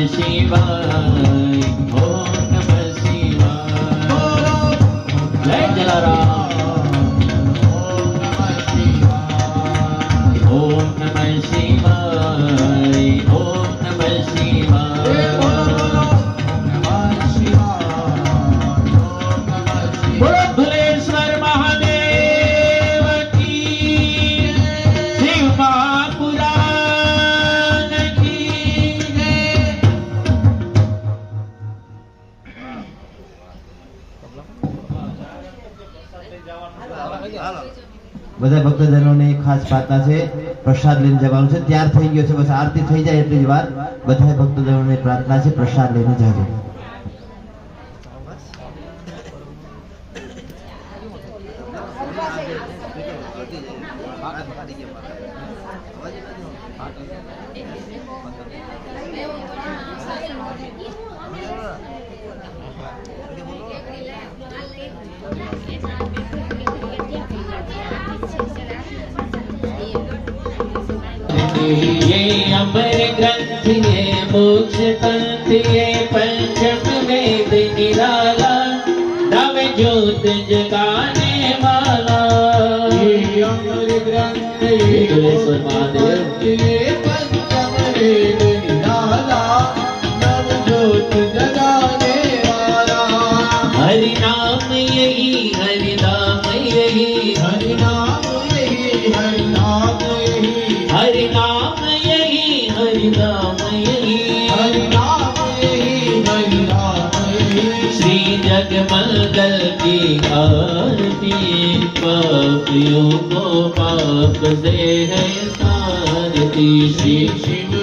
शिवाय ओम नमः शिवाय बोलो जय जलाराम ओम नमः शिवाय ओम नमः शिवाय ओम नमः ए शिवाय बोलो बोलो ओम नमः शिवाय બધા ભક્તજનોને એક ખાસ પ્રાર્થના છે પ્રસાદ લઈને જવાનું છે ત્યાર થઈ ગયો છે બસ આરતી થઈ જાય એટલી જ વાર બધા ભક્તજનોને પ્રાર્થના છે પ્રસાદ લઈને જાજો ये अमर ग्रंथ ये मोक्ष पंथ ये पंचम वेद निराला नव ज्योत जगाने वाला। ये अमर ग्रंथ ये धुलेश्वर ये पंचम वेद निराला नव ज्योत जगाने वाला। हरि नाम यही हरि नाम यही। हरि नाम जगमंगल की आरती पापियों को पाप से है सारती श्री शिव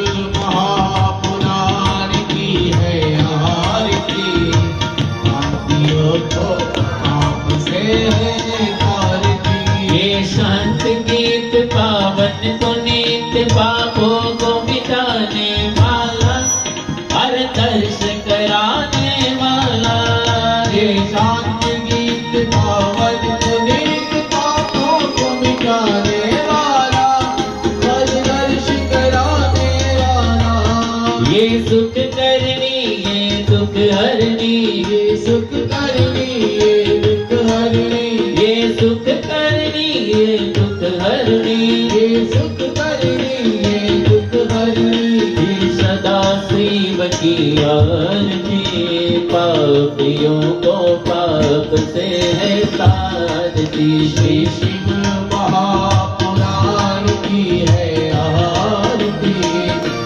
की आरती पापियों को पाप से है तारती श्री शिव महापुराण की है आरती।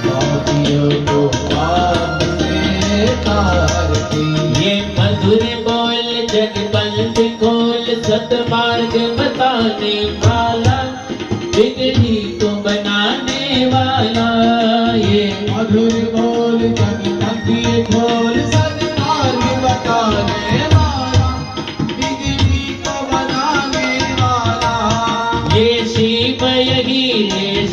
पापियों को पाप से तारती। ये मधुर बोल जगबंद खोल सतमार्ग बताने वाला बिगड़ी को बनाने वाला। ये मधुर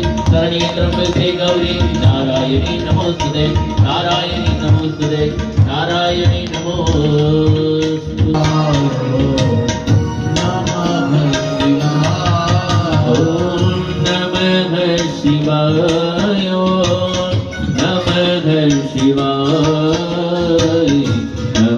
शरण्ये गौरी। नारायणी नमोस्तुते। नारायणी नमोस्तुते। नारायणी नमो